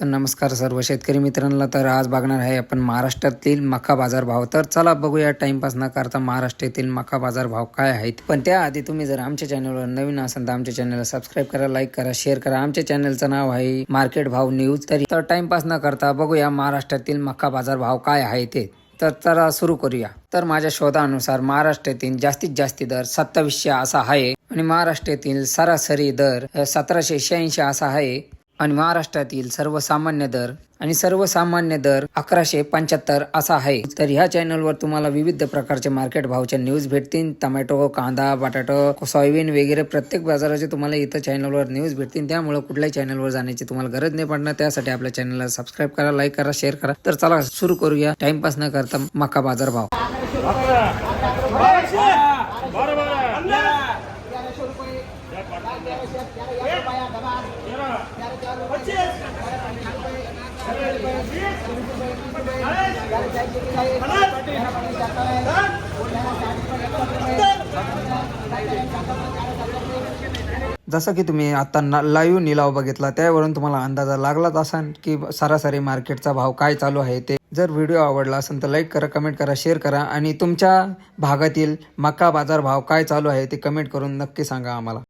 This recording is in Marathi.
तर नमस्कार सर्व शेतकरी मित्रांना. तर आज बघणार आहे आपण महाराष्ट्रातील मका बाजार भाव. तर चला बघूया टाइमपास न करता महाराष्ट्रातील मका बाजार भाव काय आहेत. पण त्याआधी तुम्ही जर आमच्या चॅनलवर नवीन असाल तर आमच्या चॅनलला सबस्क्राईब करा लाईक करा शेअर करा. आमच्या चॅनलचं नाव आहे मार्केट भाव न्यूज. तरी तर टाइमपास न करता बघूया महाराष्ट्रातील मका बाजार भाव काय आहे ते तर चला सुरू करूया. तर माझ्या शोधानुसार महाराष्ट्रातील जास्तीत जास्ती दर सत्तावीसशे असा आहे. आणि महाराष्ट्रातील सरासरी दर सतराशे शहाऐंशी असा आहे. आणि महाराष्ट्रातील सर्वसामान्य दर आणि सर्वसामान्य दर अकराशे पंच्याहत्तर असा आहे तर ह्या चॅनलवर तुम्हाला विविध प्रकारचे मार्केट भावच्या न्यूज भेटतील टोमॅटो कांदा बटाटो सोयाबीन वगैरे प्रत्येक बाजाराचे तुम्हाला इथं चॅनलवर न्यूज भेटतील त्यामुळे कुठल्याही चॅनलवर जाण्याची तुम्हाला गरज नाही पडणार त्यासाठी आपल्या चॅनलला सबस्क्राईब करा लाईक करा शेअर करा तर चला सुरू करूया टाइमपास न करता मका बाजार भाव जसं की तुम्ही आता लाईव्ह निलाव बघितला त्यावरून तुम्हाला अंदाजा लागलाच असाल की सरासरी मार्केटचा भाव काय चालू आहे ते. जर व्हिडिओ आवडला असेल तर लाईक करा कमेंट करा शेअर करा आणि तुमच्या भागातील मका बाजार भाव काय चालू आहे ते कमेंट करून नक्की सांगा आम्हाला.